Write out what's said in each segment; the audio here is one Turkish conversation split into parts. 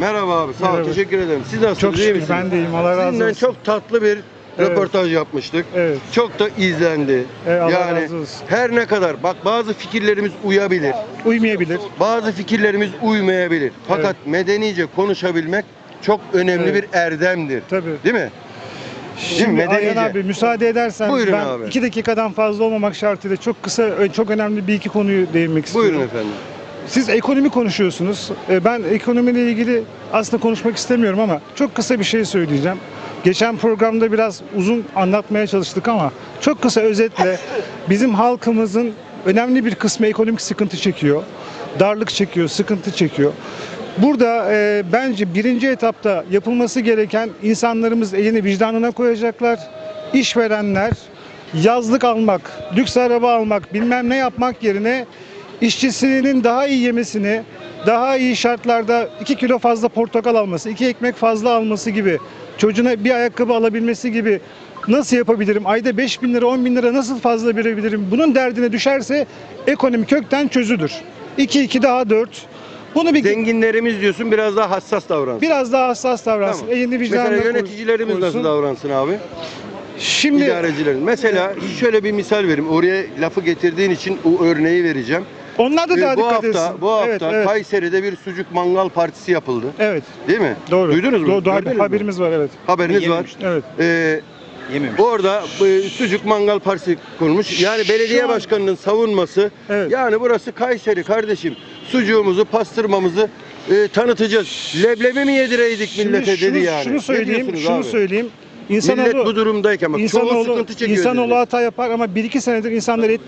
Merhaba abi. Sağ ol. Merhaba. Teşekkür ederim. Siz nasılsınız? Çok iyi şükür misiniz? ben de iyiyim. Allah razı Sizinle olsun. çok tatlı bir Evet. röportaj yapmıştık. Evet. Çok da izlendi. Evet, Allah yani razı olsun. her ne kadar bak bazı fikirlerimiz uyabilir. Uymayabilir. Bazı fikirlerimiz uymayabilir. Fakat medenice konuşabilmek çok önemli Evet. bir erdemdir. Tabii. Değil mi? Şimdi medenice. Ayhan abi müsaade edersen Buyurun ben abi. iki dakikadan fazla olmamak şartıyla çok kısa, çok önemli bir iki konuyu değinmek istiyorum. Buyurun efendim. Siz ekonomi konuşuyorsunuz. Ee, Ben ekonomiyle ilgili aslında konuşmak istemiyorum ama çok kısa bir şey söyleyeceğim. Geçen programda biraz uzun anlatmaya çalıştık ama çok kısa özetle bizim halkımızın önemli bir kısmı ekonomik sıkıntı çekiyor. Darlık çekiyor, sıkıntı çekiyor. Burada e, bence birinci etapta yapılması gereken insanlarımız elini vicdanına koyacaklar. İşverenler yazlık almak, lüks araba almak, bilmem ne yapmak yerine işçisinin daha iyi yemesini, daha iyi şartlarda 2 kilo fazla portakal alması, 2 ekmek fazla alması gibi, çocuğuna bir ayakkabı alabilmesi gibi nasıl yapabilirim, ayda 5 bin lira, 10 bin lira nasıl fazla verebilirim, bunun derdine düşerse ekonomi kökten çözülür. 2, 2 daha 4. Bunu bir Zenginlerimiz diyorsun biraz daha hassas davransın. biraz daha hassas davransın. Tamam. Elini vicdanına Mesela koy- yöneticilerimiz nasıl koysun. davransın abi? Şimdi İdarecilerin. Mesela şöyle bir misal vereyim. Oraya lafı getirdiğin için o örneği vereceğim. Onlar da daha bu dikkat hafta etsin. bu hafta evet, evet, Kayseri'de bir sucuk mangal partisi yapıldı. evet, Değil mi? doğru. Duydunuz mu? Doğru, doğru, Gördünüz haberimiz var evet. Haberiniz var. Evet. Ee, Yememiş. orada e, sucuk mangal partisi kurmuş. Yani belediye an- başkanının savunması. Evet. Yani burası Kayseri kardeşim. Sucuğumuzu, pastırmamızı e, tanıtacağız. Leblebi mi yedireydik Şimdi millete şunu, dedi yani. Şunu söyleyeyim, şunu abi? söyleyeyim. Millet İnsanoğlu, bu durumdayken bak çoğu insanoğlu, sıkıntı çekiyor. insanoğlu dedi. hata yapar ama bir iki senedir insanlar et,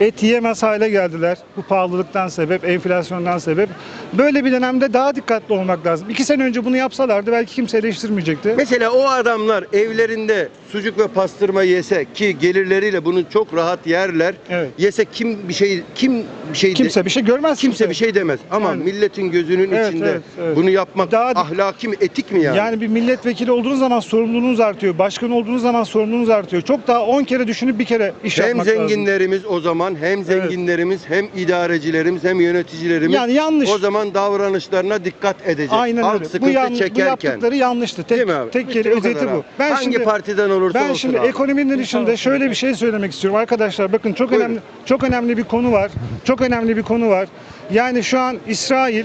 et yiyemez hale geldiler. Bu pahalılıktan sebep, enflasyondan sebep. Böyle bir dönemde daha dikkatli olmak lazım. İki sene önce bunu yapsalardı belki kimse eleştirmeyecekti. Mesela o adamlar evlerinde sucuk ve pastırma yese ki gelirleriyle bunu çok rahat yerler. Evet. Yese kim bir şey kim bir şey de- Kimse bir şey görmez. kimse bir şey demez. Ama Yani. milletin gözünün Evet, içinde evet, evet. bunu yapmak Daha ahlaki mi, etik mi yani? Yani bir milletvekili olduğunuz zaman sorumluluğunuz artıyor. Başkan olduğunuz zaman sorumluluğunuz artıyor. Çok daha 10 kere düşünüp bir kere iş hem yapmak lazım. zenginlerimiz o zaman hem zenginlerimiz hem idarecilerimiz hem yöneticilerimiz Yani yanlış. o zaman davranışlarına dikkat edecek. Aynen Halk öyle. Bu, yan, bu çekerken. yaptıkları yanlıştı. Tek, Değil mi abi? tek kere kadar özeti bu. Ben Hangi şimdi partiden olursa ben olsun şimdi abi. ekonominin dışında şöyle bir şey söylemek istiyorum arkadaşlar. Bakın çok Buyurun. önemli çok önemli bir konu var. Çok önemli bir konu var. Yani şu an İsrail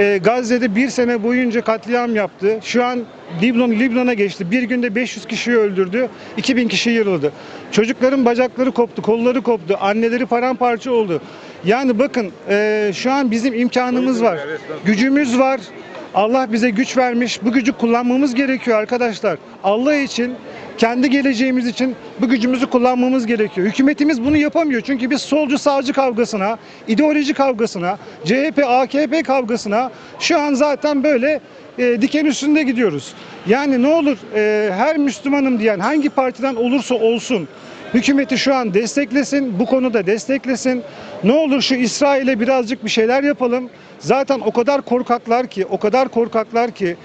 e, Gazze'de bir sene boyunca katliam yaptı. Şu an Libanon Libanon'a geçti. Bir günde 500 kişiyi öldürdü. 2000 kişi yaraladı. Çocukların bacakları koptu, kolları koptu, anneleri paramparça oldu. Yani bakın e, şu an bizim imkanımız var. Gücümüz var. Allah bize güç vermiş. Bu gücü kullanmamız gerekiyor arkadaşlar. Allah için, kendi geleceğimiz için bu gücümüzü kullanmamız gerekiyor. Hükümetimiz bunu yapamıyor. Çünkü biz solcu sağcı kavgasına, ideoloji kavgasına, CHP AKP kavgasına şu an zaten böyle e, diken üstünde gidiyoruz. Yani ne olur e, her Müslümanım diyen hangi partiden olursa olsun hükümeti şu an desteklesin, bu konuda desteklesin. Ne olur şu İsrail'e birazcık bir şeyler yapalım. Zaten o kadar korkaklar ki, o kadar korkaklar ki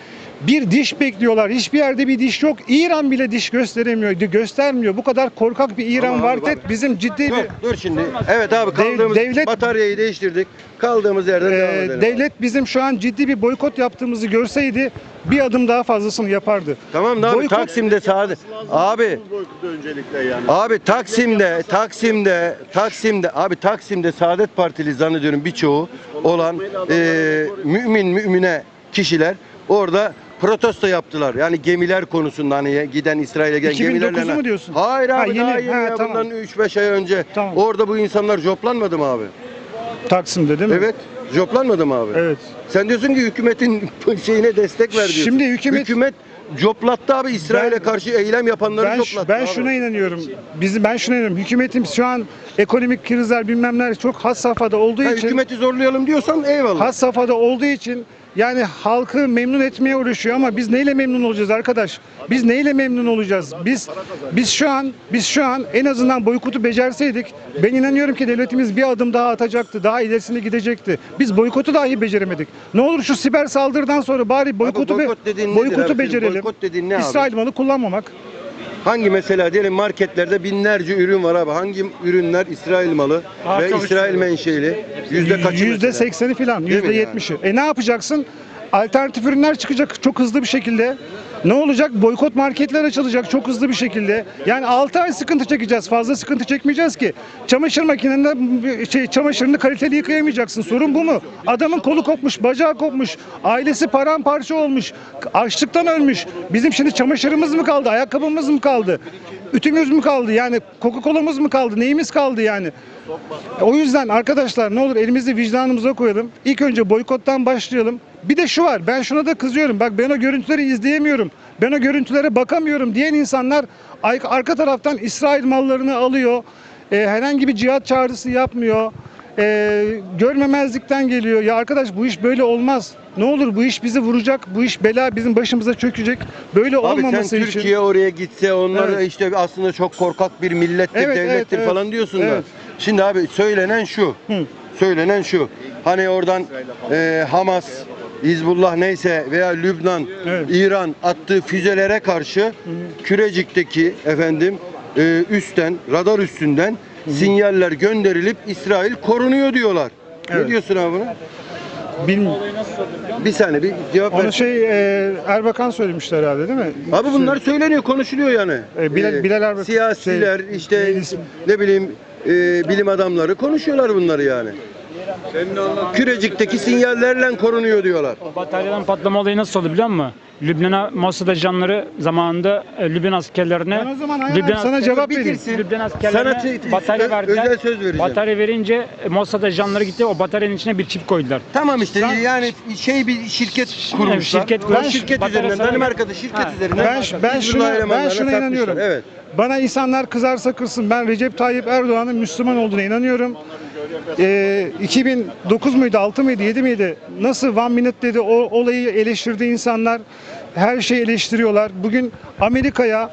bir diş bekliyorlar. Hiçbir yerde bir diş yok. İran bile diş gösteremiyor, göstermiyor. Bu kadar korkak bir İran var abi bak- bizim ciddi Dur, bir dur şimdi. Evet abi kaldığımız devlet- bataryayı değiştirdik. Kaldığımız yerden devam Ee, edelim. devlet bizim şu an ciddi bir boykot yaptığımızı görseydi bir adım daha fazlasını yapardı. Tamam da abi Boykot- Taksim'de saadet. Abi Abi Taksim'de, Taksim'de, Taksim'de, abi Taksim'de Saadet Partili zannediyorum birçoğu olan e, mümin mümine kişiler orada protesto yaptılar. Yani gemiler konusunda hani giden İsrail'e gelen 2009'u gemilerle. mu diyorsun? Hayır Ha, abi daha yeni, yeni ha, ya, tamam. bundan 3-5 ay önce. Tamam. Orada bu insanlar joplanmadı mı abi? Taksim'de değil mi? Evet. Joplanmadı mı abi? Evet. Sen diyorsun ki hükümetin şeyine destek ver diyorsun. Şimdi hükümet- Hükümet joplattı abi İsrail'e karşı eylem yapanları Ben, joplattı ben abi. şuna inanıyorum. Bizi ben şuna inanıyorum. Hükümetim şu an ekonomik krizler bilmemler çok has safhada olduğu Ha, için hükümeti zorlayalım diyorsan eyvallah. has safhada olduğu için yani halkı memnun etmeye uğraşıyor ama biz neyle memnun olacağız arkadaş? Biz neyle memnun olacağız? Biz biz şu an biz şu an en azından boykotu becerseydik ben inanıyorum ki devletimiz bir adım daha atacaktı. Daha ilerisine gidecekti. Biz boykotu dahi beceremedik. Ne olur şu siber saldırıdan sonra bari boykotu be- boykot dediğin nedir boykotu becerelim. boykot dediğin ne? İsrail malı kullanmamak. Hangi mesela diyelim marketlerde binlerce ürün var abi. Hangi ürünler İsrail malı ve İsrail menşeli? Yüzde kaçı Yüzde mesela? sekseni falan, Değil mi yüzde yetmişi. E ne yapacaksın? Alternatif ürünler çıkacak çok hızlı bir şekilde. Ne olacak? Boykot marketler açılacak çok hızlı bir şekilde. Yani 6 ay sıkıntı çekeceğiz. Fazla sıkıntı çekmeyeceğiz ki. Çamaşır makinende şey, çamaşırını kaliteli yıkayamayacaksın. Sorun bu mu? Adamın kolu kopmuş, bacağı kopmuş. Ailesi paramparça olmuş. Açlıktan ölmüş. Bizim şimdi çamaşırımız mı kaldı? Ayakkabımız mı kaldı? Ütümüz mü kaldı? Yani Coca-Cola'mız mı kaldı? Neyimiz kaldı yani? O yüzden arkadaşlar ne olur elimizi vicdanımıza koyalım. İlk önce boykottan başlayalım. Bir de şu var. Ben şuna da kızıyorum. Bak ben o görüntüleri izleyemiyorum. Ben o görüntülere bakamıyorum diyen insanlar arka taraftan İsrail mallarını alıyor. Ee, herhangi bir cihat çağrısı yapmıyor. Ee, görmemezlikten geliyor. Ya arkadaş bu iş böyle olmaz. Ne olur bu iş bizi vuracak. Bu iş bela bizim başımıza çökecek. Böyle Abi olmaması sen için. Türkiye oraya gitse onlar Evet. işte aslında çok korkak bir millettir, Evet, devlettir evet. falan diyorsun da. Evet. Şimdi abi söylenen şu. Hı. Söylenen şu. Hani oradan e, Hamas, Hizbullah neyse veya Lübnan, Evet. İran attığı füzelere karşı Kürecik'teki efendim e, üstten, radar üstünden sinyaller gönderilip İsrail korunuyor diyorlar. Ne Evet. diyorsun abi buna? Bilmiyorum. Bir saniye bir cevap ver. Onu şey e, Erbakan söylemişler herhalde değil mi? Abi bunlar söyleniyor, konuşuluyor yani. E, Bilal- Ee, Bilal Erbakan- Siyasiler, şey, işte ismi? ne bileyim e, bilim adamları konuşuyorlar bunları yani. Kürecik'teki sinyallerle korunuyor diyorlar. Bataryadan patlama olayı nasıl oldu biliyor musun? Lübnan'a Mossad ajanları zamanında e, Lübnan askerlerine Ben o zaman Ayhan Lübnan abi sana cevap Bitirsin. vereyim. Lübnan askerlerine Sana t- t- batarya ö- verdiler. özel söz vereceğim. Batarya verince e, Mossad ajanları gitti o bataryanın içine bir çip koydular. Tamam işte Sen- yani şey bir şirket kurmuşlar. şirket kurmuş. şirket Batarya üzerinden sana- Danimarka'da şirket Ha. üzerinden Ben, ben Hizbullah şuna, ben elemanlarına şuna satmışlar. inanıyorum. Evet. Bana insanlar kızarsa kırsın. Ben Recep Tayyip Erdoğan'ın Müslüman olduğuna inanıyorum. Ee, 2009 muydu, 6 mıydı, 7 miydi? Nasıl One Minute dedi o olayı eleştirdi insanlar. Her şeyi eleştiriyorlar. Bugün Amerika'ya,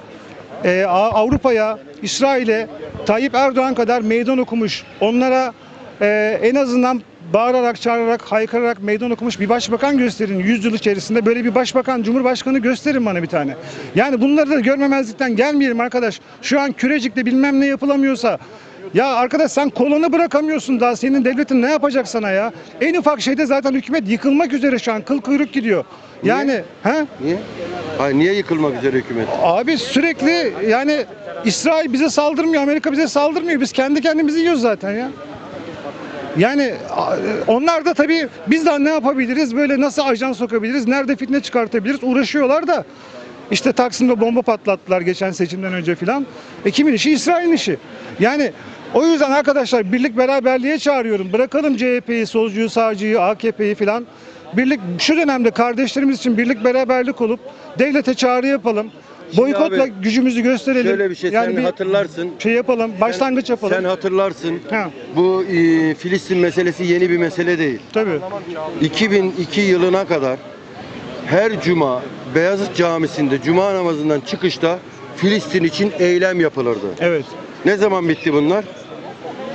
e, Avrupa'ya, İsrail'e Tayyip Erdoğan kadar meydan okumuş. Onlara e, en azından bağırarak, çağırarak, haykırarak meydan okumuş bir başbakan gösterin. 100 yıl içerisinde böyle bir başbakan, cumhurbaşkanı gösterin bana bir tane. Yani bunları da görmemezlikten gelmeyelim arkadaş. Şu an Kürecik'te bilmem ne yapılamıyorsa ya arkadaş sen kolonu bırakamıyorsun daha senin devletin ne yapacak sana ya? En ufak şeyde zaten hükümet yıkılmak üzere şu an kıl kuyruk gidiyor. Yani he? Niye? Hayır, niye yıkılmak üzere hükümet? Abi sürekli yani İsrail bize saldırmıyor, Amerika bize saldırmıyor. Biz kendi kendimizi yiyoruz zaten ya. Yani onlar da tabii biz de ne yapabiliriz? Böyle nasıl ajan sokabiliriz? Nerede fitne çıkartabiliriz? Uğraşıyorlar da işte Taksim'de bomba patlattılar geçen seçimden önce filan. E kimin işi? İsrail'in işi. Yani o yüzden arkadaşlar birlik beraberliğe çağırıyorum. Bırakalım CHP'yi, solcuyu, sağcıyı, AKP'yi filan. Birlik şu dönemde kardeşlerimiz için birlik beraberlik olup devlete çağrı yapalım. Boykotla abi, gücümüzü gösterelim. Şöyle bir şey sen hatırlarsın. şey yapalım, başlangıç yapalım. Sen hatırlarsın. Ha, Bu e, Filistin meselesi yeni bir mesele değil. tabii. 2002 yılına kadar her cuma Beyazıt Camisi'nde cuma namazından çıkışta Filistin için eylem yapılırdı. Evet. Ne zaman bitti bunlar?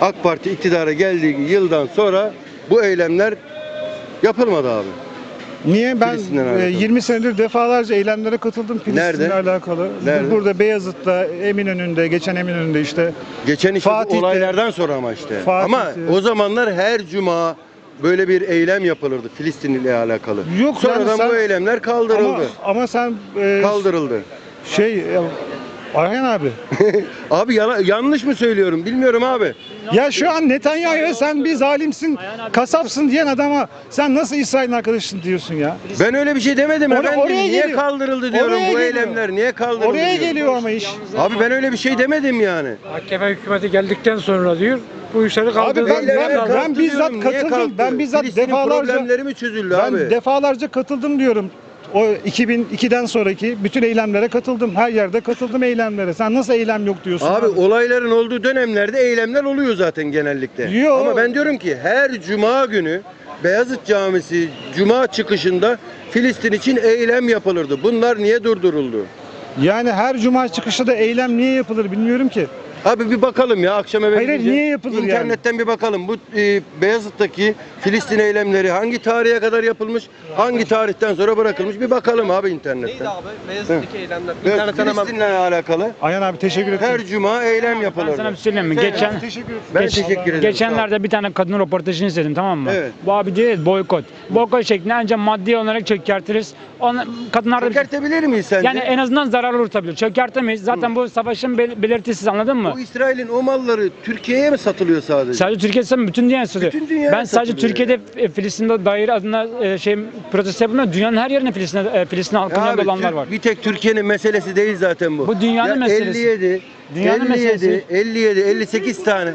AK Parti iktidara geldiği yıldan sonra bu eylemler yapılmadı abi. Niye? Ben Filistin'le e, alakalı. 20 senedir defalarca eylemlere katıldım Filistin'le Nerede? alakalı. Nerede? Burada Beyazıt'ta, Eminönü'nde, geçen Eminönü'nde işte. Geçen işte Fatih'te- olaylardan sonra ama işte. Fatih'te- Ama o zamanlar her cuma böyle bir eylem yapılırdı Filistin ile alakalı. Yok, Sonradan yani sen- bu eylemler Ama, kaldırıldı. ama sen e, Kaldırıldı. şey Ayhan abi. abi yana- yanlış mı söylüyorum bilmiyorum abi. Ya şu an Netanyahu'ya sen bir zalimsin, kasapsın diyen adama sen nasıl İsrail'in arkadaşısın diyorsun ya? Ben öyle bir şey demedim Oraya- efendim. oraya niye geliyor. kaldırıldı diyorum Oraya bu geliyor. eylemler. Niye kaldırıldı Oraya diyorum. geliyor ama iş. Abi ben öyle bir şey demedim yani. AKP hükümeti geldikten sonra diyor bu işleri kaldırdı. ben- Eylemler ben kalktı bizzat. Niye katıldım. Ben bizzat Filistin'in defalarca- problemleri mi çözüldü Ben abi? defalarca katıldım diyorum. O 2002'den sonraki bütün eylemlere katıldım. Her yerde katıldım eylemlere. Sen nasıl eylem yok diyorsun? Abi olayların olduğu dönemlerde eylemler oluyor zaten genellikle. Yo. Ama ben diyorum ki her cuma günü Beyazıt Camisi cuma çıkışında Filistin için eylem yapılırdı. Bunlar niye durduruldu? Yani her cuma çıkışta da eylem niye yapılır bilmiyorum ki. Abi bir bakalım ya akşam eve Hayır, hayır, gidince niye yapılır yani? İnternetten bir bakalım. Bu e, Beyazıt'taki Filistin eylemleri hangi tarihe kadar yapılmış? Hangi tarihten sonra bırakılmış? Bir bakalım abi internetten. Neydi abi? Beyazıt'taki eylemler. Evet, İnternetten hemen Filistin'le alakalı Ayhan abi teşekkür ederim. her cuma eylem yapılır. Ben sana bir şey söyleyeyim mi? Sen- Geçen Teşekkür ederim. Ben Geç- teşekkür ederim. Geçenlerde bir tane kadın röportajını izledim tamam mı? Evet. Bu abi diyor ya, boykot. Boykot şeklinde ancak maddi olarak çökertiriz. Ona, kadınlar da Çökertebilir miyiz sence? yani en azından zarar uğratabilir. Çökertemeyiz. Zaten bu savaşın bel- belirtisi anladın mı? Bu İsrail'in o malları Türkiye'ye mi satılıyor sadece? Sadece Türkiye satmıyor, bütün dünya satıyor. Bütün dünyaya ben sadece satılıyor Türkiye'de e, Filistin'de daire adına e, şey protesto yapmıyor. Dünyanın her yerine Filistin e, Filistin halkının abi, olanlar var. Bir tek Türkiye'nin meselesi değil zaten bu. Bu dünyanın Ya meselesi. 57, Dünyanın 57, meselesi. 57, 58 tane,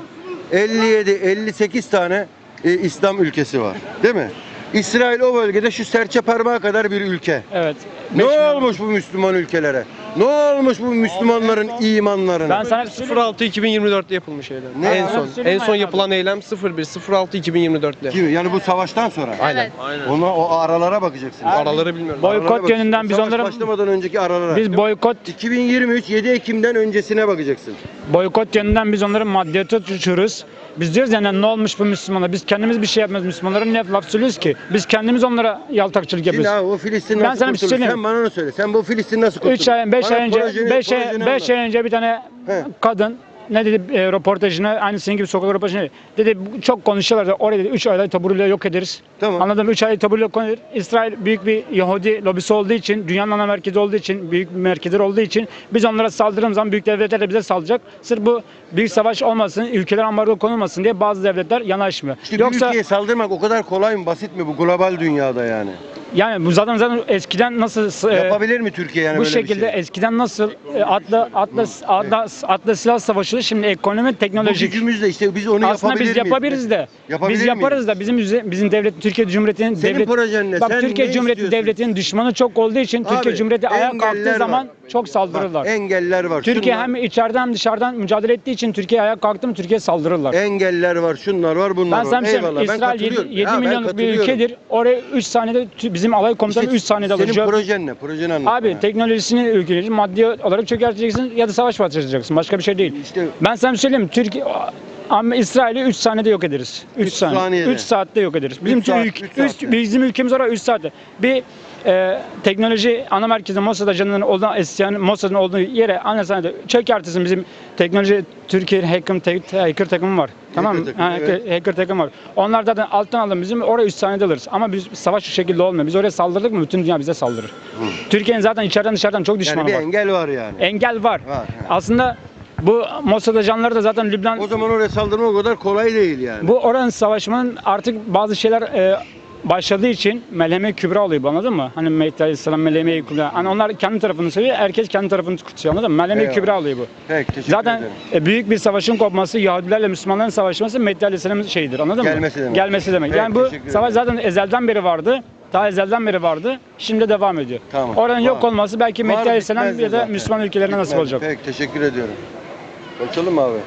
57, 58 tane e, İslam ülkesi var. Değil mi? İsrail o bölgede şu serçe parmağı kadar bir ülke. Evet. Ne olmuş bu Müslüman ülkelere? Ne olmuş bu Müslümanların imanlarına? Ben sana bir şey söyleyeyim. 06 2024'te yapılmış eylem. Ne? En son. söyleyeyim En son yapılan eylem 01 06 2024'te. Kim? Yani bu savaştan sonra. Aynen. Ona o aralara bakacaksın. Araları bilmiyorum. Boy- Aralara Boykot bakacaksın. yönünden biz Savaş onların- başlamadan önceki aralara. Biz boykot 2023 7 Ekim'den öncesine bakacaksın. boykot yönünden biz onların maddiyata düşürürüz. Biz diyoruz yani ne olmuş bu Müslümana? Biz kendimiz bir şey yapmıyoruz. Müslümanlara ne laf söylüyoruz ki? Biz kendimiz onlara yaltakçılık Şimdi yapıyoruz. abi o Filistin Ben nasıl sana bir şey kurtulur? söyleyeyim. Sen bana onu söyle. Sen bu Filistin nasıl kurtulur? 3 ay 5 Bana ay önce projeni- 5 ay projeni 5 anlat. ay önce bir tane He. kadın ne dedi e, röportajını aynı senin gibi sokak röportajını dedi çok konuşuyorlar oraya dedi 3 ayda taburuyla yok ederiz. Tamam. Anladım 3 ay taburuyla yok ederiz. İsrail büyük bir Yahudi lobisi olduğu için dünyanın ana merkezi olduğu için büyük bir merkezleri olduğu için biz onlara saldırdığımız zaman büyük devletler de bize saldıracak. Sırf bu büyük savaş olmasın, ülkeler ambargo konulmasın diye bazı devletler yanaşmıyor. İşte bir Yoksa ülkeye saldırmak o kadar kolay mı basit mi bu global dünyada yani? yani bu zaten zaten eskiden nasıl e, Yapabilir mi Türkiye yani bu böyle bir şekilde şey? eskiden nasıl e, atla atla atla, atla silah savaşı şimdi ekonomi Bu teknolojik. gücümüzle işte biz onu Aslında yapabilir biz yapabiliriz de. Yapabilir biz yaparız da bizim üze- bizim devlet Türkiye Cumhuriyeti'nin Senin devlet projen ne? Bak Sen Türkiye ne Cumhuriyeti istiyorsun? devletinin düşmanı çok olduğu için Abi, Türkiye Cumhuriyeti ayağa engeller kalktığı var. zaman çok saldırırlar. engeller var. Türkiye şunlar- hem içeriden hem dışarıdan mücadele ettiği için Türkiye ayağa kalktı mı Türkiye saldırırlar. engeller var, şunlar var, bunlar ben var. sana bir şey. Eyvallah, ben İsrail 7, katılıyorum. Ya ben milyonluk bir katılıyorum. ülkedir. Oraya 3 saniyede tü- bizim alay komutanı İşte 3 saniyede. Senin Jö- projen ne? Projeni anlat. Abi bana. teknolojisini ülkeleri maddi olarak çökerteceksin ya da savaş başlatacaksın. Başka bir şey değil. İşte Ben sana bir şey söyleyeyim. Türkiye ama İsrail'i 3 saniyede yok ederiz. 3 Üç saniye. saniyede. 3 saatte yok ederiz. Bizim Üç saat, ülk- üç üç- saatte. bizim ülkemiz orada 3 saatte. Bir e, teknoloji ana merkezi Mossad ajanının olduğu isteyen Mossad'ın olduğu yere ana saniyede çökertirsin bizim teknoloji Türkiye hacker, te- hacker takımı var. Tamam mı? takımı, Ha, hacker, evet. hacker takım var. Onlar zaten alttan alın bizim oraya 3 saniyede alırız. Ama biz savaş şu şekilde olmuyor. Biz oraya saldırdık mı bütün dünya bize saldırır. Türkiye'nin zaten içeriden dışarıdan çok düşmanı yani bir var. engel var yani. Engel var. Var, he. Aslında bu Mossad ajanları da zaten Lübnan O zaman oraya saldırma o kadar kolay değil yani. bu oranın savaşmanın artık bazı şeyler e, başladığı için meleme kübra oluyor bu, anladın mı? Hani Mehdi Aleyhisselam meleme kübra. Hani onlar kendi tarafını seviyor, herkes kendi tarafını kutsuyor anladın mı? Meleme Eyvallah. kübra oluyor bu. Peki teşekkür Zaten ederim. e, büyük bir savaşın kopması, Yahudilerle Müslümanların savaşması Mehdi Aleyhisselam'ın şeyidir anladın Gelmesi mı? demek. Gelmesi demek. Peki, yani bu teşekkür savaş zaten ezelden beri vardı. Daha ezelden beri vardı. Şimdi devam ediyor. Tamam. Oranın yok Var. olması belki Var, Mehdi Aleyhisselam bitmez de ya da zaten. Müslüman ülkelerine nasip Bitmez. olacak. Peki teşekkür ediyorum. Konuşalım mı abi?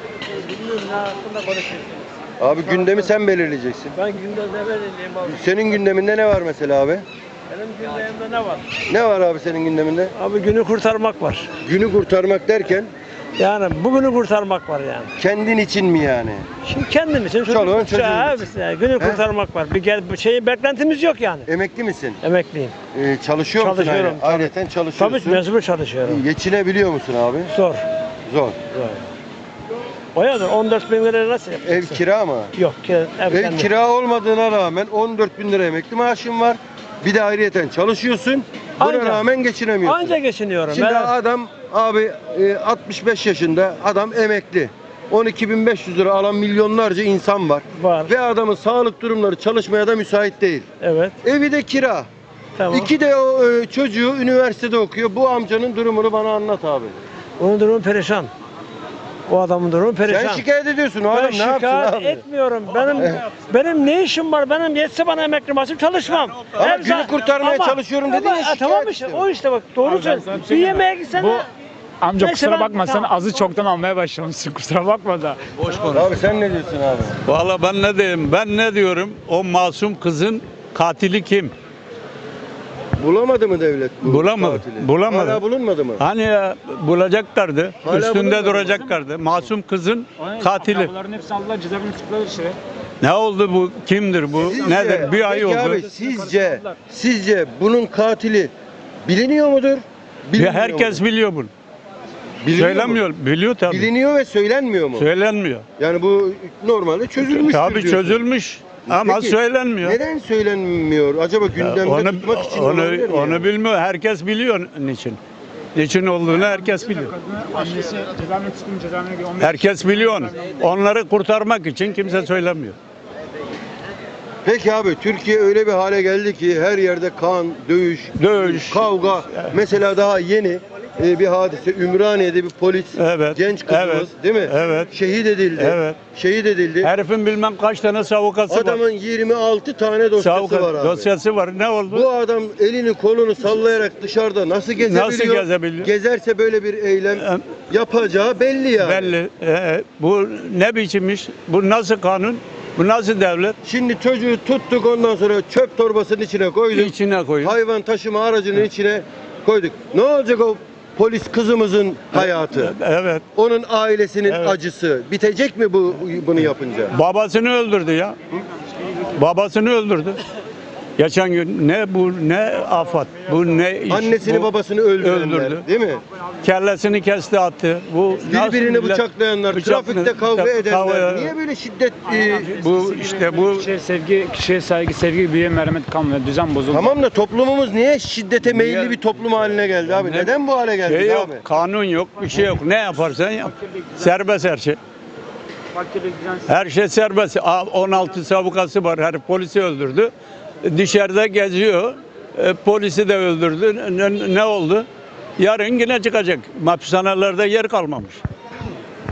Abi gündemi sen belirleyeceksin. Ben gündemde belirleyeyim abi. Senin gündeminde ne var mesela abi? Benim gündemimde ne var? Ne var abi senin gündeminde? Abi günü kurtarmak var. Günü kurtarmak derken Yani bugünü kurtarmak var yani. kendin için mi yani? Şimdi kendin için Çoluğun, çocuk- çocuğun Ha, için. evet, yani günü kurtarmak var. Bir gel bir şey beklentimiz yok yani. Emekli misin? Emekliyim. Ee, çalışıyor musun? Çalışıyorum, Ayrıyeten Tabii çalışıyorsun. mecbur çalışıyorum. Geçinebiliyor musun abi? Zor. Zor. O yani 14 bin lira nasıl Ev yapacaksın? kira mı? Yok ki ev, Ev kendi. kira olmadığına rağmen 14 bin lira emekli maaşın var. Bir de ayrıyeten çalışıyorsun. Buna Anca- rağmen geçinemiyorsun. Anca geçiniyorum. Şimdi Ben- adam abi e, 65 yaşında adam emekli. 12.500 lira alan milyonlarca insan var. var. Ve adamın sağlık durumları çalışmaya da müsait değil. Evet. Evi de kira. Tamam. İki de o e, çocuğu üniversitede okuyor. Bu amcanın durumunu bana anlat abi. Onun durumu perişan. O adamın durumu perişan. Sen şikayet ediyorsun Ben oğlum ne yapsın şikayet abi? etmiyorum. Benim benim ne işim var? Benim yetse bana emekli maaşım çalışmam. Ama Ev günü kurtarmaya çalışıyorum dedin ama- ya, şikayet Tamam işte o işte bak doğru ben söylüyorsun. bir şey yemeğe gitsene. Bu amca Neyse kusura ben- bakma sen tamam. azı çoktan almaya başlamışsın kusura bakma da. Abi sen ne diyorsun abi? Valla ben ne diyeyim? Ben ne diyorum? O masum kızın katili kim? Bulamadı mı devlet bu Bulamadı, katili? bulamadı. Hala bulunmadı mı? Hani e, bulacaklardı, Hala üstünde bulunmadı. duracaklardı. Masum kızın katili. Akrabaların hepsini aldılar cezaevine tıkladılar işte. Ne oldu bu? Kimdir bu? Sizce- Nedir? Bir ay Peki oldu. Abi, sizce sizce bunun katili biliniyor mudur? Ya herkes biliyor bunu. Biliniyor Söylemiyor, mu? biliyor tabii. Biliniyor ve söylenmiyor mu? Söylenmiyor. yani bu normalde çözülmüş. Tabii çözülmüş ama Peki, söylenmiyor. Neden söylenmiyor? Acaba Ya gündemde onu tutmak için onu, olabilir mi onu bilmiyor. Herkes biliyor niçin. Niçin olduğunu herkes biliyor. Annesi cezaevine tuttum cezaevine göre 15 Herkes biliyor onu. Onları kurtarmak için kimse söylemiyor. Peki abi Türkiye öyle bir hale geldi ki her yerde kan, dövüş, Dövüş. kavga. Mesela daha yeni e, bir hadise Ümraniye'de bir polis Evet, genç kızımız evet, değil mi? evet. Şehit edildi. Evet. Şehit edildi. Herifin bilmem kaç tane savukası Adamın var. 26 tane dosyası Savuka- var abi. dosyası var. Ne oldu? Bu adam elini kolunu sallayarak dışarıda nasıl gezebiliyor? Nasıl gezebiliyor? Gezerse böyle bir eylem Em- yapacağı belli yani. Belli. Ee, bu ne biçim iş? Bu nasıl kanun? Bu nasıl devlet? Şimdi çocuğu tuttuk ondan sonra çöp torbasının içine koyduk. İçine koyun. Hayvan taşıma aracının içine koyduk. Ne olacak o polis kızımızın hayatı? Evet. Onun ailesinin Evet. acısı bitecek mi bu bunu yapınca? Babasını öldürdü ya. Babasını öldürdü. Geçen gün ne bu ne afat. Bu ne iş. Annesini bu, babasını öldürenler, öldürdü. değil mi? Kellesini kesti attı. Bu nasıl Birbirini millet- bıçaklayanlar, bıçakla- trafikte kavga kavga- edenler. Niye böyle şiddet e, Bu işte bu Kişiye sevgi, kişiye saygı, sevgi, büyüye merhamet kalmıyor. Düzen bozuldu. Tamam da toplumumuz niye şiddete meyilli Niye? bir toplum haline geldi abi? Ne? Neden bu hale geldi şey yok, abi? kanun yok, bir şey yok. Ne yaparsan yap. Serbest her şey. Fakirlik, düzensiz. Her şey serbest. Aa, 16 sabukası var. Her polisi öldürdü. Dışarıda geziyor. E, polisi de öldürdü. Ne, ne oldu? Yarın yine çıkacak. Hapishanelerde yer kalmamış.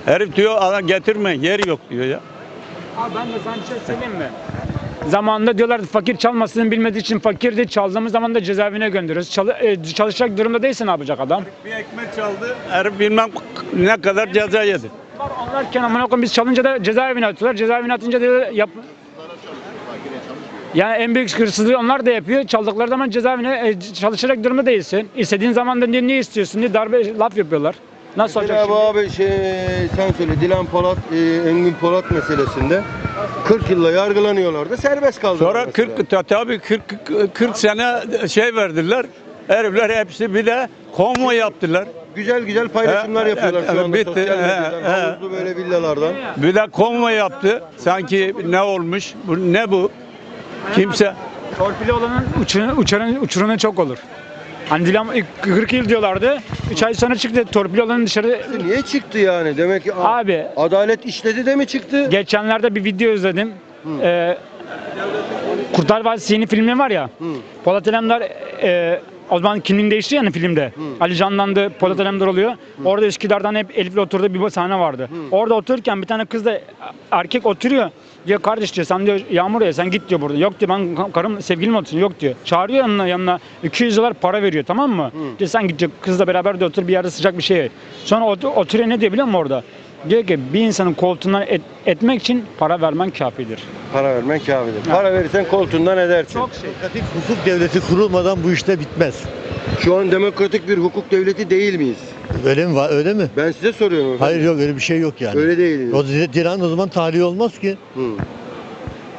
Herif diyor "Aa, getirme yer yok diyor ya. Abi ben de sana bir şey söyleyeyim mi? Zamanında diyorlardı fakir çalmasını bilmediği için fakirdi. Çaldığımız zaman da cezaevine gönderiyoruz. Çalı- e, çalışacak durumda değilse ne yapacak adam? Bir ekmek çaldı. Herif bilmem ne kadar ceza yedi. Var onlarken amına koyayım biz çalınca da cezaevine atıyorlar. Cezaevine atınca da yap... Yani en büyük hırsızlığı onlar da yapıyor. Çaldıkları zaman cezaevine e, çalışacak durumda değilsin. İstediğin zaman da niye, istiyorsun diye darbe laf yapıyorlar. Nasıl olacak Mesela bu şimdi? abi şey sen söyle Dilan Polat, e, Engin Polat meselesinde 40 yılla yargılanıyorlardı. Serbest kaldılar. Sonra mesela. 40 ta- tabii 40 40 sene şey verdiler. Herifler hepsi bir de konvoy yaptılar. güzel güzel paylaşımlar He, yapıyorlar he, şu anda bitti, sosyal he, medyadan, he. havuzlu böyle villalardan. Bir de konvoy yaptı. Sanki ne olmuş? Bu ne bu? Kimse Torpili olanın uçuranı, uçuranın, uçuranı çok olur. Hani Dilan ilk 40 yıl diyorlardı. 3 ay sonra çıktı. Torpili olanın dışarı... Niye çıktı yani? Demek ki a- Abi adalet işledi de mi çıktı? geçenlerde bir video izledim. Ee, Kurtlar Vadisi yeni filmi var ya. Polat Alemdar e, o zaman kimliğini değişti yani filmde. Ali canlandı, Polat Alemdar oluyor. Orada Üsküdar'dan hep Elif'le oturduğu bir sahne vardı. Orada otururken bir tane kız da erkek oturuyor. Diyor kardeş diyor sen diyor Yağmur ya sen git diyor burada. Yok diyor ben karım sevgilim otursun yok diyor. Çağırıyor yanına yanına 200 dolar para veriyor tamam mı? Diyor sen git diyor kızla beraber de otur bir yerde sıcak bir şey. ye. Sonra otur, oturuyor ne diyor biliyor musun orada? Diyor ki bir insanın koltuğundan et- etmek için para vermen kafidir. Para vermen kafidir. Para verirsen koltuğundan edersin. Çok şey. Demokratik hukuk devleti kurulmadan bu işte bitmez. Şu an demokratik bir hukuk devleti değil miyiz? Öyle mi var? Öyle mi? Ben size soruyorum efendim. Hayır yok öyle bir şey yok yani. Öyle değiliz. O diren o zaman tahliye olmaz ki. Hı.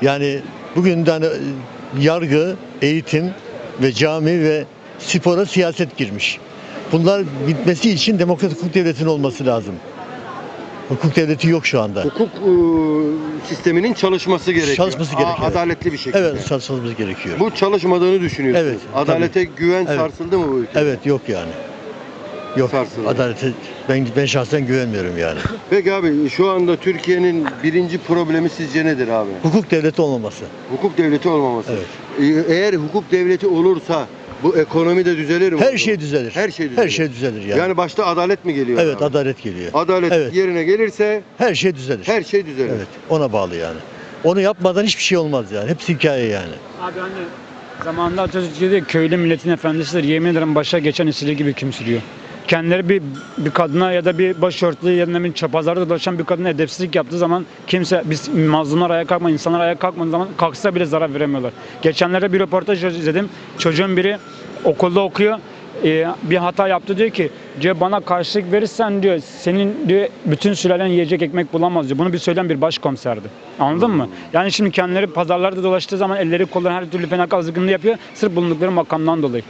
Yani bugün de hani yargı, eğitim ve cami ve spora siyaset girmiş. Bunlar bitmesi için demokratik hukuk devletinin olması lazım. Hukuk devleti yok şu anda. Hukuk e, sisteminin çalışması gerekiyor. Çalışması A- gerekiyor. Adaletli bir şekilde. Evet çalışmamız gerekiyor. Bu çalışmadığını düşünüyorsunuz. Evet, Adalete güven Evet. sarsıldı mı bu ülkede? Evet yok yani. Yok. Sarsıldı. Adalete ben ben şahsen güvenmiyorum yani. Peki abi şu anda Türkiye'nin birinci problemi sizce nedir abi? Hukuk devleti olmaması. Hukuk devleti olmaması. Evet. E, Eğer hukuk devleti olursa bu ekonomi de düzelir mi? Her şey düzelir. Her şey düzelir. Her şey düzelir yani. Yani başta adalet mi geliyor? evet abi? adalet geliyor. Adalet Evet. yerine gelirse Her şey düzelir. her şey düzelir. Evet ona bağlı yani. Onu yapmadan hiçbir şey olmaz yani. Hepsi hikaye yani. Abi hani zamanında Atatürk dedi köylü milletin efendisidir. Yemin ederim başa geçen esiri gibi kim sürüyor. Kendileri bir bir kadına ya da bir başörtülü da bir çapazlarda dolaşan bir kadına edepsizlik yaptığı zaman kimse biz mazlumlar ayağa kalkma, insanlar ayağa kalkmadığı zaman kalksa bile zarar veremiyorlar. Geçenlerde bir röportaj izledim. Çocuğun biri okulda okuyor. Ee, bir hata yaptı diyor ki diyor bana karşılık verirsen diyor senin diyor bütün sülalen yiyecek ekmek bulamaz diyor. Bunu bir söyleyen bir başkomiserdi. Anladın mı? Yani şimdi kendileri pazarlarda dolaştığı zaman elleri kolları her türlü fenak azgınlığı yapıyor sırf bulundukları makamdan dolayı.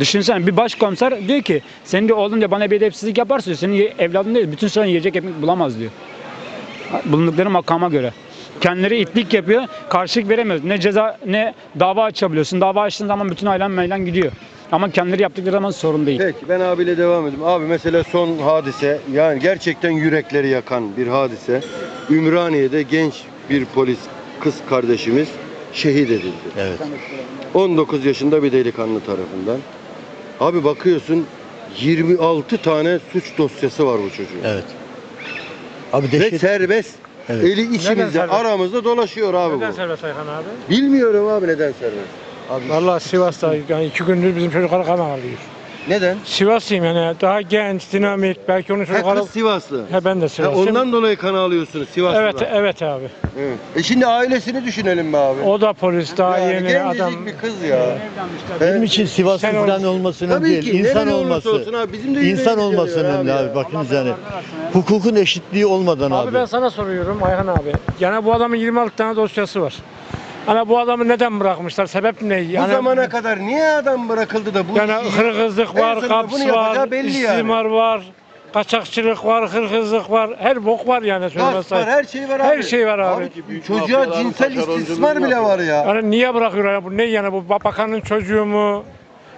Düşünsene bir başkomiser diyor ki senin diyor oğlun diyor bana bir edepsizlik yaparsa diyor senin evladın değil bütün sülalen yiyecek ekmek bulamaz diyor. Bulundukları makama göre. Kendileri itlik yapıyor, karşılık veremiyoruz. Ne ceza ne dava açabiliyorsun. Dava açtığın zaman bütün ailen meylen gidiyor. Ama kendileri yaptıkları zaman sorun değil. Peki ben abiyle devam edeyim. Abi mesela son hadise yani gerçekten yürekleri yakan bir hadise. Ümraniye'de genç bir polis kız kardeşimiz şehit edildi. Evet. 19 yaşında bir delikanlı tarafından. Abi bakıyorsun 26 tane suç dosyası var bu çocuğun. Evet. Abi Ve serbest. Evet. Eli içimizde, serbest? aramızda dolaşıyor abi Neden bu. serbest Ayhan abi? Bilmiyorum abi neden serbest. Vallahi Sivas'ta yani iki gündür bizim çocuklar kan ağlıyor. Neden? Sivaslıyım yani daha genç, dinamik, belki onun Ha, çocukları... kız Sivaslı. He ben de Ha, Sivaslıyım. ondan dolayı kan alıyorsunuz Sivaslılar. Evet, evet abi. Evet. E şimdi ailesini düşünelim be abi. O da polis, daha yani yeni gencecik adam. bir kız ya. Benim için Sivaslı Sen falan ol- olması önemli Tabii değil. ki. İnsan nereli olması. olsun abi. Bizim de İnsan olması önemli ya. abi. Bakınız yani. Hukukun eşitliği olmadan Abi abi. ben sana soruyorum Ayhan abi. Yani bu adamın 26 tane dosyası var. Hani bu adamı neden bırakmışlar? Sebep ne? Bu Yani, zamana kadar niye adam bırakıldı da bu yani işi- hırgızlık En var, sonunda kaps bunu yapacağı var, belli yani. istismar var, kaçakçılık var, hırgızlık var. Her bok var yani. Gasp söylemesi var, her şey var abi. Her şey var abi. Çocuğa cinsel istismar bile var ya. Yani niye bırakıyorlar ya? Bu ne yani? Bu bakanın çocuğu mu?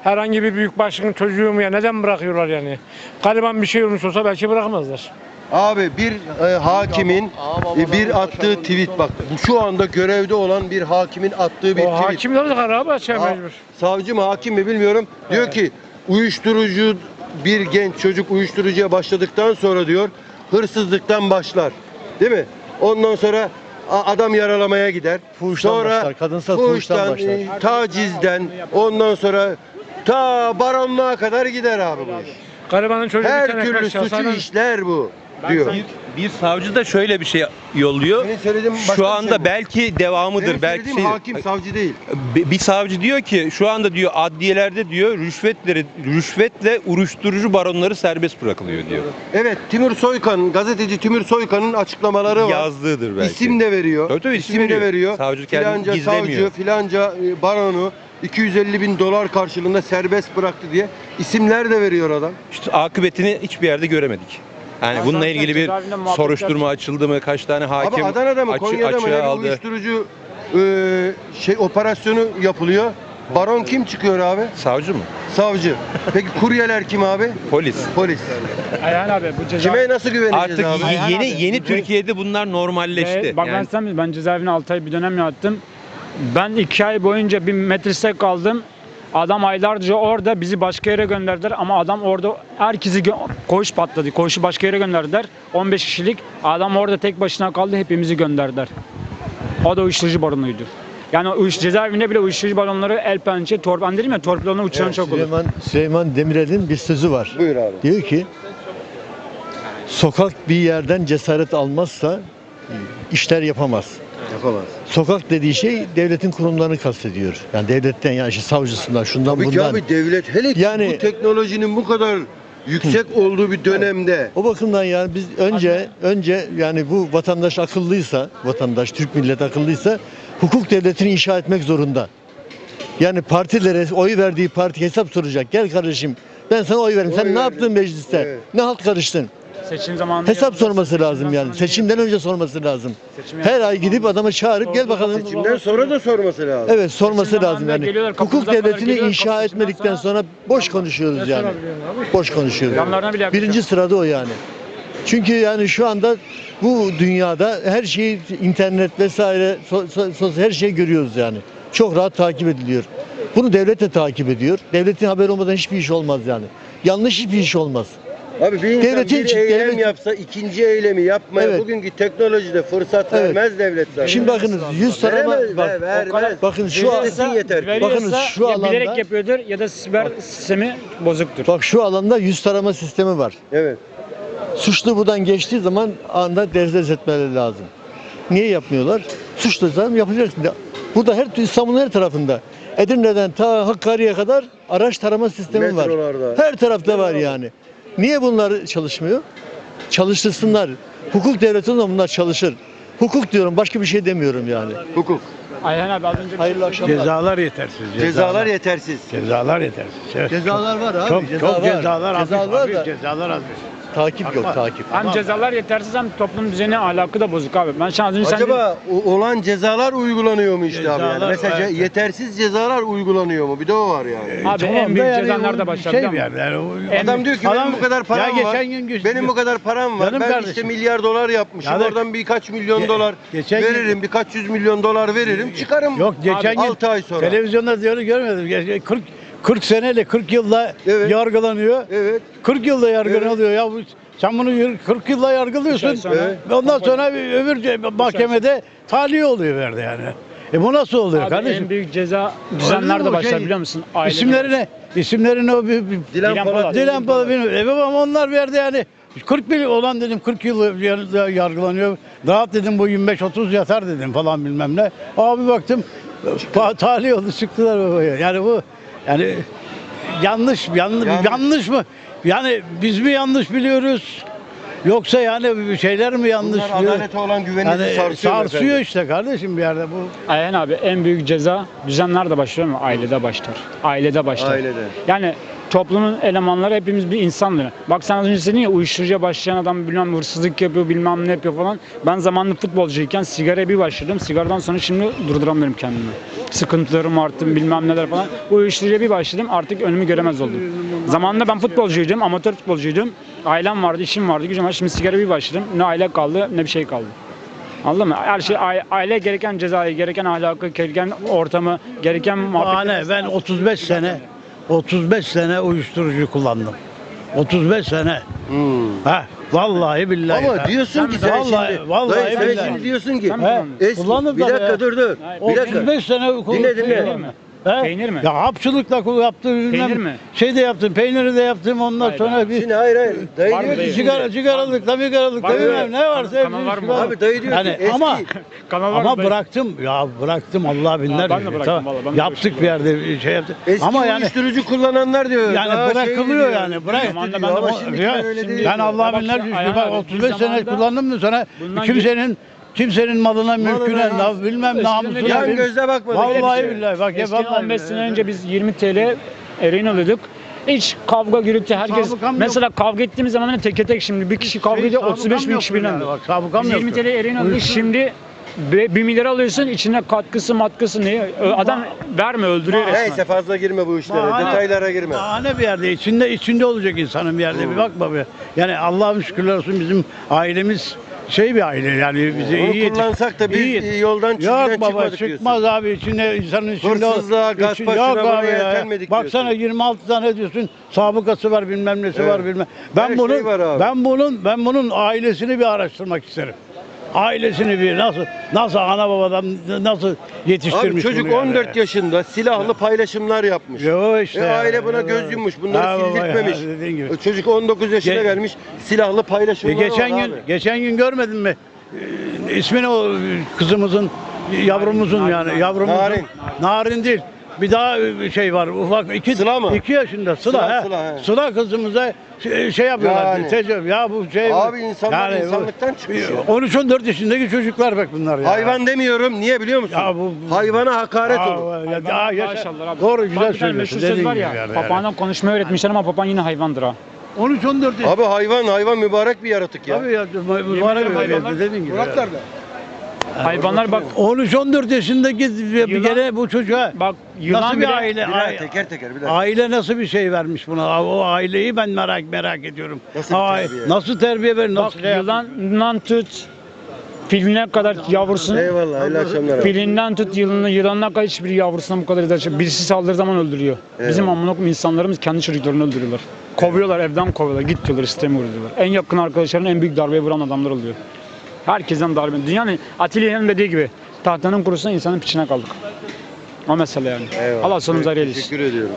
Herhangi bir büyük başkanın çocuğu mu ya? Neden bırakıyorlar yani? Gariban bir şey olmuş olsa belki bırakmazlar. Abi bir e, hakimin e, bir attığı tweet bak. Bu şu anda görevde olan bir hakimin attığı bir o tweet. hakim de kararı açıyor Ha- mecbur. savcı mı hakim mi bilmiyorum. Diyor ki uyuşturucu bir genç çocuk uyuşturucuya başladıktan sonra diyor hırsızlıktan başlar. Değil mi? Ondan sonra a- adam yaralamaya gider. Fuhuştan sonra başlar, kadınsal fuhuştan başlar. e, tacizden ondan sonra ta baronluğa kadar gider abi bu iş. Garibanın çocuğu bir Her tane türlü kaç suçu işler bu diyor. Bir savcı da şöyle bir şey yolluyor. Benim söylediğim başka bir Şu şey anda bu. belki devamıdır. Benim belki söylediğim şey- hakim savcı değil. Bir bir savcı diyor ki şu anda diyor adliyelerde diyor rüşvetleri rüşvetle uyuşturucu baronları serbest bırakılıyor diyor. Evet Timur Soykan, gazeteci Timur Soykan'ın açıklamaları var. Yazdığıdır belki. İsim de veriyor. Tabii tabii, İsim isim de veriyor. veriyor. Savcı kendini filanca gizlemiyor. savcı, filanca e, baronu 250 bin dolar karşılığında serbest bıraktı diye isimler de veriyor adam. İşte akıbetini hiçbir yerde göremedik. Yani Ya bununla ilgili bir cezaevinde muhabbetler- soruşturma açıldı mı? Kaç tane hakim Abi Adana'da mı açı- Konya'da mı açığa ne bir aldı? uyuşturucu e, şey operasyonu yapılıyor. Baron kim çıkıyor abi? Savcı mı? Savcı. Peki kuryeler kim abi? Polis. Polis. Ayhan abi bu ceza... Kime nasıl güveneceğiz Artık abi? y- Ayhan yeni abi, yeni bu- Türkiye'de bunlar normalleşti. Ve bak ben Yani sana ben cezaevine 6 ay bir dönem yattım. Ben 2 ay boyunca bir metrisek kaldım. Adam aylarca orada bizi başka yere gönderdiler ama adam orada herkesi gö- koğuş patladı. Koğuşu başka yere gönderdiler. 15 kişilik adam orada tek başına kaldı hepimizi gönderdiler. O da uyuşturucu baronuydu. Yani uyuş, cezaevinde bile uyuşturucu balonları el pençe, torpil, ben dedim ya torpilonla uçuran Evet, çok olur. Süleyman, Süleyman Demirel'in bir sözü var. Buyur abi. Diyor ki sokak bir yerden cesaret almazsa işler yapamaz. Yapamaz. Sokak dediği şey devletin kurumlarını kastediyor. Yani devletten yani işte savcısından şundan Tabii ki bundan. abi devlet hele ki Yani- bu teknolojinin bu kadar yüksek olduğu bir dönemde O bakımdan yani biz önce önce yani bu vatandaş akıllıysa, vatandaş Türk milleti akıllıysa hukuk devletini inşa etmek zorunda. Yani partilere oy verdiği parti hesap soracak. Gel kardeşim ben sana oy verdim. Oy Sen ne verdim. yaptın mecliste? Evet. Ne halt karıştın? Seçim zamanında Hesap sorması lazım yani. Seçimden önce sorması lazım. Seçim Her ay gidip adama çağırıp gel bakalım. seçimden sonra da sorması lazım. Evet sorması Seçim lazım zamanında yani. geliyorlar, Hukuk kadar devletini geliyorlar, inşa etmedikten sonra boş konuşuyoruz yani. Boş konuşuyoruz. Yanlarına bile. Birinci sırada o yani. Çünkü yani şu anda bu dünyada her şeyi internet vesaire so- so- so- her şeyi görüyoruz yani. Çok rahat takip ediliyor. Bunu devlet de takip ediyor. Devletin haberi olmadan hiçbir iş olmaz yani. Yanlış hiçbir iş olmaz. Abi bir insan Devletin bir için- eylem devletin- yapsa ikinci eylemi yapmaya Evet. bugünkü teknolojide fırsat Evet. vermez devlet zaten. Şimdi bakınız 100 tarama Veremez, bak, ver- vermez. bakın şu an yeter Bakınız şu ya bilerek alanda- yapıyordur ya da siber sistemi bozuktur. bak şu alanda yüz tarama sistemi var. Evet. Suçlu buradan geçtiği zaman anda derzez etmeleri lazım. Niye yapmıyorlar? Suçlu zaman yapacaksın. Burada her İstanbul'un her tarafında. Edirne'den ta Hakkari'ye kadar araç tarama sistemi var. Metrolarda. Her tarafta var yani. Niye bunlar çalışmıyor? Çalıştırsınlar. Hukuk devletinde bunlar çalışır. Hukuk diyorum başka bir şey demiyorum yani. Hukuk. Ayhan abi az önce bir Hayırlı şey akşamlar. Cezalar yetersiz. Cezalar yetersiz. Cezalar yetersiz. Evet. Cezalar var abi. Çok, ceza çok var. cezalar az. Ceza var abi, da Cezalar az. Takip yok takip. Hem cezalar yetersiz hem toplum düzeni ahlakı da bozuk abi. Ben sen Acaba o- olan cezalar uygulanıyor mu işte abi yani? Cezalar, Mesela ce- evet. yetersiz cezalar uygulanıyor mu? Bir de o var yani. Abi Tamam en da büyük yani ceza o başlar Şey yani, yani o- En Adam diyor ki Adam- benim bu kadar param ya var. geçen gün benim bu kadar param var. Canım ben kardeşim. işte milyar dolar yapmışım. Ya da- Oradan birkaç milyon Ge- dolar geçen gün- veririm. Birkaç yüz milyon dolar veririm. Çıkarım. Yok geçen gün 6 ay sonra. televizyonda diyor görmedim. Ge- 40 40 seneyle 40 yılda Evet. yargılanıyor. Evet. 40 yılda yargılanıyor ya bu sen bunu yür- 40 yılda yargılıyorsun. Sonra- Evet. Ondan sonra bir öbür ce- mahkemede tahliye oluyor verdi yani. E bu nasıl oluyor Abi kardeşim? en büyük ceza düzen Anladın nerede mı? başlar Şey, biliyor musun? Ailede İsimleri ne? İsimleri ne? o Bir, bir, Dilan, Dilan Polat. Polat. Dilan Polat benim. Evet ama onlar verdi yani. 40 bin olan dedim 40 yıl yar- yargılanıyor. Rahat dedim bu 25-30 yatar dedim falan bilmem ne. Abi baktım pa- tahliye oldu çıktılar babaya. Yani bu yani yanlış yanlış Yanlış. yanlış mı? Yani biz mi yanlış biliyoruz? Yoksa yani bir şeyler mi yanlış Bunlar biliyor? adalete olan güveninizi Yani sarsıyor. sarsıyor efendim. işte kardeşim bir yerde bu. Ayhan abi en büyük ceza düzen nerede başlıyor mu? Ailede başlar. Ailede başlar. Ailede. Yani toplumun elemanları hepimiz bir insandır. Bak sen az önce dedin ya uyuşturucuya başlayan adam bilmem hırsızlık yapıyor bilmem ne yapıyor falan. Ben zamanlı futbolcuyken sigaraya bir başladım. Sigaradan sonra şimdi durduramıyorum kendimi. Sıkıntılarım arttı bilmem neler falan. Uyuşturucuya bir başladım artık önümü göremez oldum. Zamanında ben futbolcuydum, amatör futbolcuydum. Ailem vardı, işim vardı, gücüm var. Şimdi sigara bir başladım. Ne aile kaldı ne bir şey kaldı. Anladın mı? Her şey aile, gereken cezayı, gereken ahlakı, gereken ortamı, gereken muhabbeti. Bahane ben 35 sene 35 sene uyuşturucu kullandım. 35 sene. Hmm. Ha vallahi billahi. Ama ya. diyorsun ki sen Vallahi- şimdi, vallahi dayı sen billahi. şimdi diyorsun ki He, eski, bir dakika ya. dur dur. Hayır, Bir dakika. 35 sene Dinle, dinle. Peynir mi? He? Peynir mi? Ya hapçılıkla kul yaptım. bilmem- Peynir mi? Şey de yaptım, peyniri de yaptım. Ondan Hayır, sonra bir Şimdi hayır hayır. Dayı Var mı diyor ki dayı? şimdi- sigara, sigaralıkla, migaralıkla Var mı? bilmem ne varsa Kanal var hepsini mı? sigara- Abi dayı diyor Yani ki eski, ama Kanal var ama mı dayı? bıraktım. Ya bıraktım Allah binler. ben de bilir. bıraktım Tamam, vallahi, ben de Yaptık bir yerde bir şey yaptık. eski ama yani uyuşturucu kullananlar diyor. Yani daha şey bırakılıyor diyor, yani, bırak- Zamanında ben de ama bu- şimdi Ya, öyle değil. ben diyor. Allah Bak binler şimdi düştü. Bak abi, 35 bir sene kullandım da sonra Bundan kimsenin kimsenin malına mülküne Malına- laf bilmem namusuna. Yan bilmem- gözle bakmadık. Vallahi hepsi. billahi bak ya vallahi 15 sene önce biz 20 TL ereğin alıyorduk. Hiç kavga gürültü herkes Sabıkam yok. mesela kavga ettiğimiz zaman hani teke tek şimdi bir kişi kavga ediyor Sabıkam 35 bin yok kişi birden. Bak sabıkam yok. 20 TL ereğin alıyorduk şimdi 1 milyar alıyorsun içine katkısı matkısı ne adam verme öldürüyor resmen. Neyse fazla girme bu işlere. Bahane- Detaylara girme. Bahane bir yerde içinde içinde olacak insanın bir yerde bir bakma be. Yani Allah'ım şükürler olsun bizim ailemiz şey bir aile yani bize Onu iyi kullansak da biz iyi- yoldan çizgiden Yok baba çıkmadık çıkmaz abi içinde insanın içinde Hırsızlığa, gaspa, şuna yok buna abi yeltenmedik Baksana diyorsun. 26 tane diyorsun sabıkası var bilmem nesi Evet. var bilmem. Ben Her bunun şey var abi. ben bunun ben bunun ailesini bir araştırmak isterim. Ailesini bir nasıl nasıl ana babadan nasıl yetiştirmiş Abi çocuk bunu yani. 14 yaşında silahlı paylaşımlar yapmış. Yo işte. E, ya. aile buna göz yummuş. Bunları Ha baba ya, sildirtmemiş. dediğin gibi. O Çocuk 19 yaşına Ge- gelmiş. Silahlı E paylaşımlar geçen var gün abi. geçen gün görmedin mi? Ee, ismini o kızımızın yavrumuzun yani yavrumuzun Narin. Narin değil. Bir daha bir şey var ufak iki Sıla mı? iki yaşında Sıla Sıla, he. Sıla, he. Sıla kızımıza şey, şey yapıyorlar. Yani. tecavüz. Ya bu şey Abi insanlar bu- insanlıktan çıkmış ya. 13-14 yaşındaki çocuklar bak bunlar ya. Hayvan demiyorum. Niye biliyor musun? Ya bu- bu- Hayvana hakaret Aa, olur. ya, ya, yaşa- Maşallah abi. Doğru Bak güzel bir tane söylüyorsun. meşhur söz dediğin var gibi ya. yani. Papağana konuşmayı öğretmişler ama papağan yine hayvandır ha. 13-14 yaş. Abi hayvan hayvan mübarek bir yaratık ya. Abi ya mübarek hayvanlar- dediğin gibi. yani. Hayvanlar bak 13-14 yaşındaki bir Yılan- kere bu çocuğa bak yılan nasıl bile bir aile Bir daha ai- teker teker bir aile nasıl bir şey vermiş buna o aileyi ben merak merak ediyorum Nasıl bir Ai- terbiye? nasıl terbiye ver bak nasıl şey yapmış? yılandan tut Filine kadar yavrusunu Eyvallah. Hayırlı akşamlar abi. Filinden tut yılanına, yılanına kadar hiçbir yavrusuna bu kadar eder. Birisi saldırdığı zaman öldürüyor. Bizim amına koyayım insanlarımız kendi çocuklarını öldürüyorlar. Kovuyorlar, evden kovuyorlar. Git diyorlar, sistemi vuruyorlar. En yakın arkadaşların en büyük darbeyi vuran adamlar oluyor. Herkesten darbe. Dünyanın Atilla'nın dediği gibi tahtanın kurusuna insanın piçine kaldık. O mesele yani. Eyvallah. Allah sonumuzu hayır eylesin. Teşekkür ediyorum.